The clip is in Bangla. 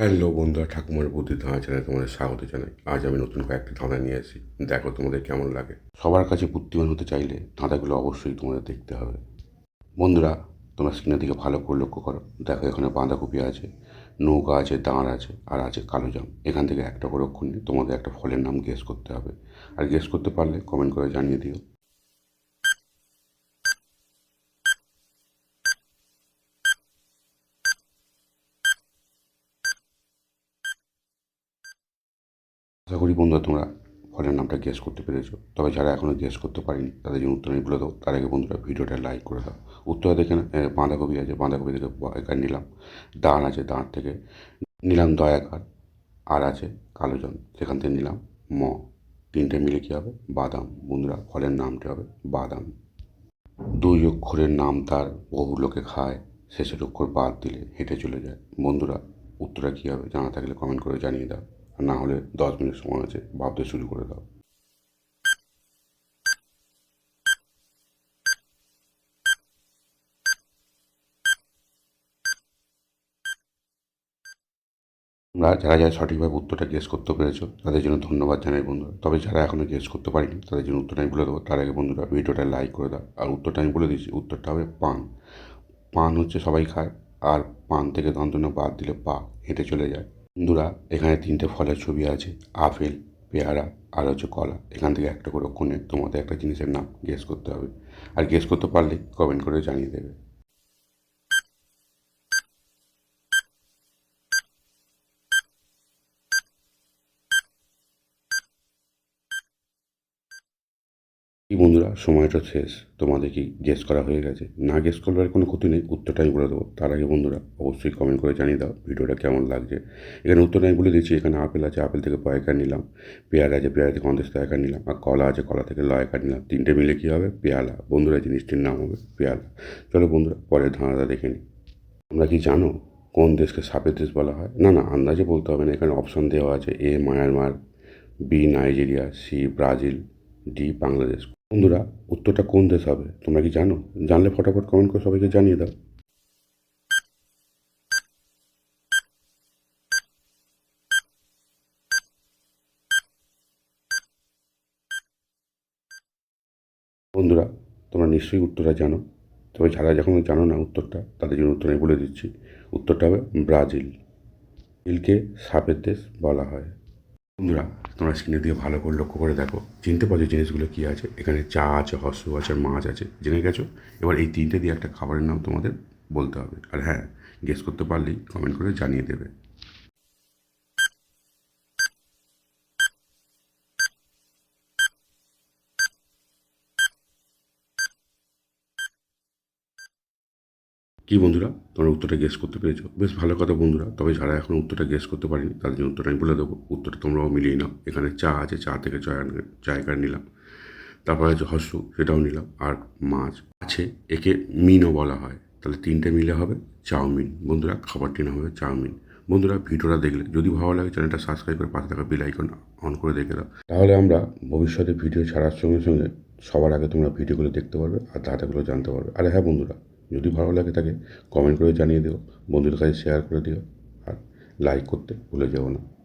হ্যালো বন্ধুরা ঠাকুমার বুদ্ধি ধাঁধা চ্যানেলে তোমাদের স্বাগত জানাই। আজ আমি নতুন কয়েকটি ধাঁধা নিয়ে আসি। দেখো তোমাদের কেমন লাগে। সবার কাছে বুদ্ধিমান হতে চাইলে ধাঁধাগুলো অবশ্যই তোমাদের দেখতে হবে। বন্ধুরা, তোমরা স্ক্রিনের দিকে ভালো করে লক্ষ্য করো। দেখো এখানে বাঁধাকপি আছে, নৌকা আছে, দাঁড় আছে, আর আছে কালো জাম। এখান থেকে একটা করে অক্ষর নিয়ে তোমাদের একটা ফলের নাম গেস করতে হবে। আর গেস করতে পারলে কমেন্ট করে জানিয়ে দিও। আশা করি বন্ধুরা তোমরা ফলের নামটা গেস করতে পেরেছ। তবে যারা এখনও গেস করতে পারেনি তাদের জন্য উত্তর বলে দাও তার আগে বন্ধুরা ভিডিওটা লাইক করে দাও। উত্তর দেখে না, বাঁধাকপি আছে। বাঁধাকপি থেকে বয়কার নিলাম। দাঁড় আছে দাঁড় থেকে। নিলাম দয়াকার আর আছে কালো জন সেখান থেকে নিলাম ম। তিনটে মিলে কী হবে? বাদাম। বন্ধুরা ফলের নামটি হবে বাদাম। দুই অক্ষরের নাম তার বহু লোকে খায়। শেষের অক্ষর বাদ দিলে হেঁটে চলে যায়। বন্ধুরা উত্তরটা কী হবে? জানা থাকলে কমেন্ট করে জানিয়ে দাও। না হলে দশ মিনিট সময় আছে, ভাবতে শুরু করে দাও। তোমরা যারা যারা সঠিকভাবে উত্তরটা গেস করতে পেরেছ, তাদের জন্য ধন্যবাদ জানাই বন্ধুরা। তবে যারা এখনও গেস করতে পারিনি, তাদের জন্য উত্তরটা আমি বলে দেবো। তার আগে বন্ধুরা, ভিডিওটা লাইক করে দাও। আর উত্তরটা আমি বলে দিচ্ছি, উত্তরটা হবে পান। পান হচ্ছে সবাই খায়, আর পান থেকে দন্তন্য বাদ দিলে পা হেঁটে চলে যায়। বন্ধুরা, এখানে তিনটে ফলের ছবি আছে। আপেল, পেয়ারা আর হচ্ছে কলা। এখান থেকে একটা করে কোণে তোমাদের একটা জিনিসের নাম গেস করতে হবে। আর গেস করতে পারলে কমেন্ট করে জানিয়ে দেবে। কি বন্ধুরা, সময়টা শেষ তোমাদের কি গেস করা হয়ে গেছে। না গেস করবার কোনো ক্ষতি নেই, উত্তরটা আমি বলে দেবো। তার আগে বন্ধুরা, অবশ্যই কমেন্ট করে জানিয়ে দাও, ভিডিওটা কেমন লাগছে। এখানে উত্তরটা আমি বলে দিচ্ছি এখানে আপেল আছে, আপেল থেকে পয়কার নিলাম, পেয়ারা আছে, পেয়ারা থেকে অন্দেশ তয়কার নিলাম, আর কলা আছে, কলা থেকে লয়কার নিলাম। তিনটে মিলে কী হবে? পেয়ালা। বন্ধুরা জিনিসটির নাম হবে পেয়ালা। চলো বন্ধুরা, পরের ধাঁধাটা দেখে নিই। তোমরা কি জানো কোন দেশকে সাপের দেশ বলা হয়? না না, আন্দাজে বলতে হবে না। এখানে অপশন দেওয়া আছে, A Myanmar, B Nigeria, C Brazil, D Bangladesh. বন্ধুরা, উত্তরটা কোন দেশ হবে? তোমরা কি জানো? জানলে ফটাফট কমেন্ট করে সবাইকে জানিয়ে দাও। বন্ধুরা, তোমরা নিশ্চয়ই উত্তরটা জানো। তবে যারা যখন জানো না উত্তরটা, তাদের জন্য উত্তর আমি বলে দিচ্ছি। উত্তরটা হবে ব্রাজিল। ব্রাজিলকে সাপের দেশ বলা হয়। বন্ধুরা, তোমরা স্ক্রিনের দিয়ে ভালো করে লক্ষ্য করে দেখো। চিনতে পারছ জিনিসগুলো কী আছে? এখানে চা আছে হস্য আছে, মাছ আছে। জেনে গেছো? এবার এই তিনটে দিয়ে একটা খাবারের নাম তোমাদের বলতে হবে। আর হ্যাঁ গেস করতে পারলেই কমেন্ট করে জানিয়ে দেবে। কি বন্ধুরা? তোমরা উত্তরটা গেস করতে পেরেছ। বেশ ভালো কথা বন্ধুরা, তবে যারা এখন উত্তরটা গেস করতে পারিনি, তাদের জন্য উত্তরটা আমি বলে দেবো। উত্তরটা তোমরাও মিলিয়ে নাও। এখানে চা আছে, চা থেকে জায়গা নিলাম। তারপরে আছে হস্য সেটাও নিলাম। আর মাছ আছে, একে মিনও বলা হয়। তাহলে তিনটে মিলে হবে চাউমিন। বন্ধুরা খাবারটি নাম হবে চাউমিন। বন্ধুরা, ভিডিওটা দেখলে, যদি ভালো লাগে, চ্যানেলটা সাবস্ক্রাইব করে পাশে থাকা বেল আইকন অন করে দেখে দাও। তাহলে আমরা ভবিষ্যতে ভিডিও ছাড়ার সঙ্গে সঙ্গে সবার আগে তোমরা ভিডিওগুলো দেখতে পারবে আর দাদাগুলো জানতে পারবে। আর হ্যাঁ বন্ধুরা যদি ভালো লাগে থাকে কমেন্ট করে জানিয়ে দিও। বন্ধুদের কাছে শেয়ার করে দিও। আর লাইক করতে ভুলে যেও না।